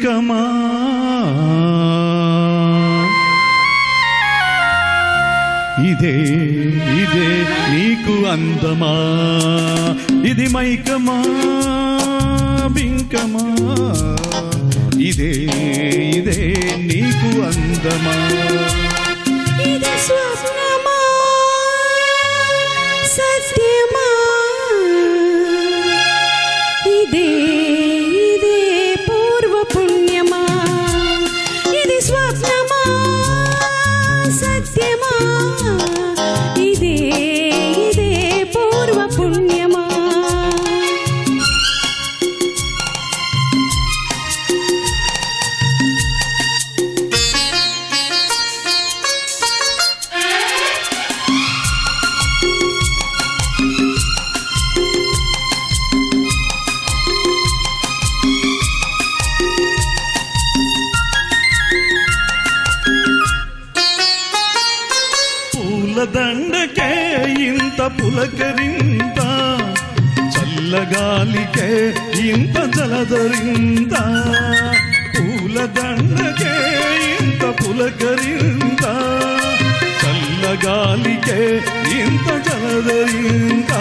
బింకమా ఇదే ఇదే నీకు అందమా? ఇది మైకమా? బింకమా? ఇదే ఇదే నీకు అందమా? ఇది స్వప్నమా? సత్యమా? పూలదండకే ఇంత పులకరింత చల్లగాలికే ఇంత జలదరింత పూలదండకే ఇంత పులకరింత చల్లగాలికే ఇంత జలదరింత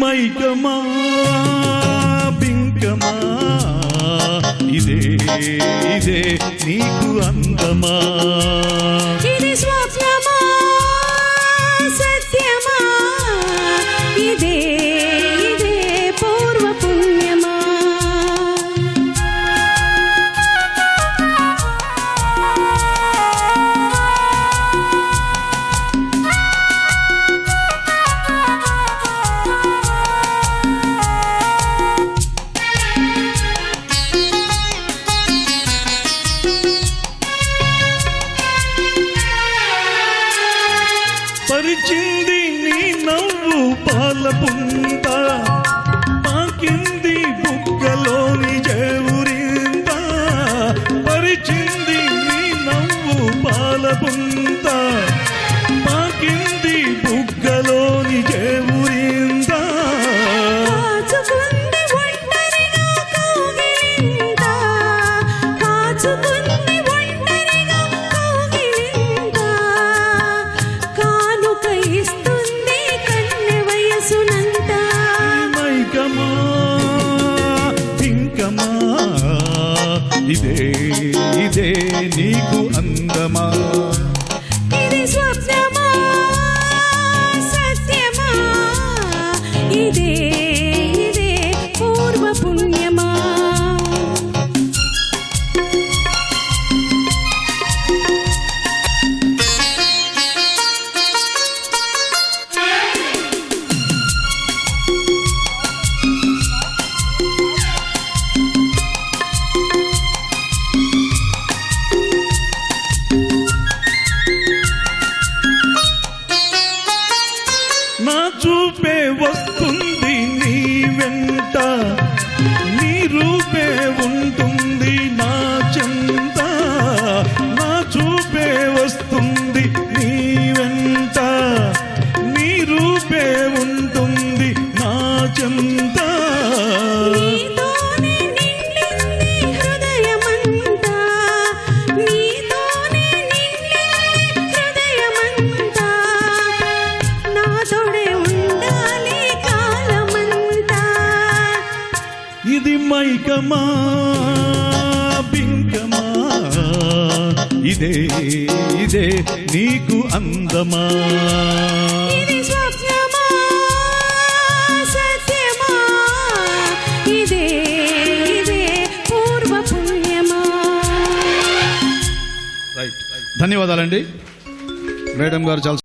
మైకమా పింకమా ఇదే ఇదే నీకు అందమా. పాల పుంత పాకింది బుగ్గలోని జేవురింత పరిచింది నీ నవ్వు పాల పుంత పాకింది అందమా ఇదే ఇదే నీకు అందమా? నీ రూపే మైకమా బింకమా ఇదే ఇదే నీకు అందమా? ఇది స్వప్నమా సత్యమా? ఇదే ఇదే పూర్వ పుణ్యమా రైట్ ధన్యవాదాలండి. మేడం గారు చాలా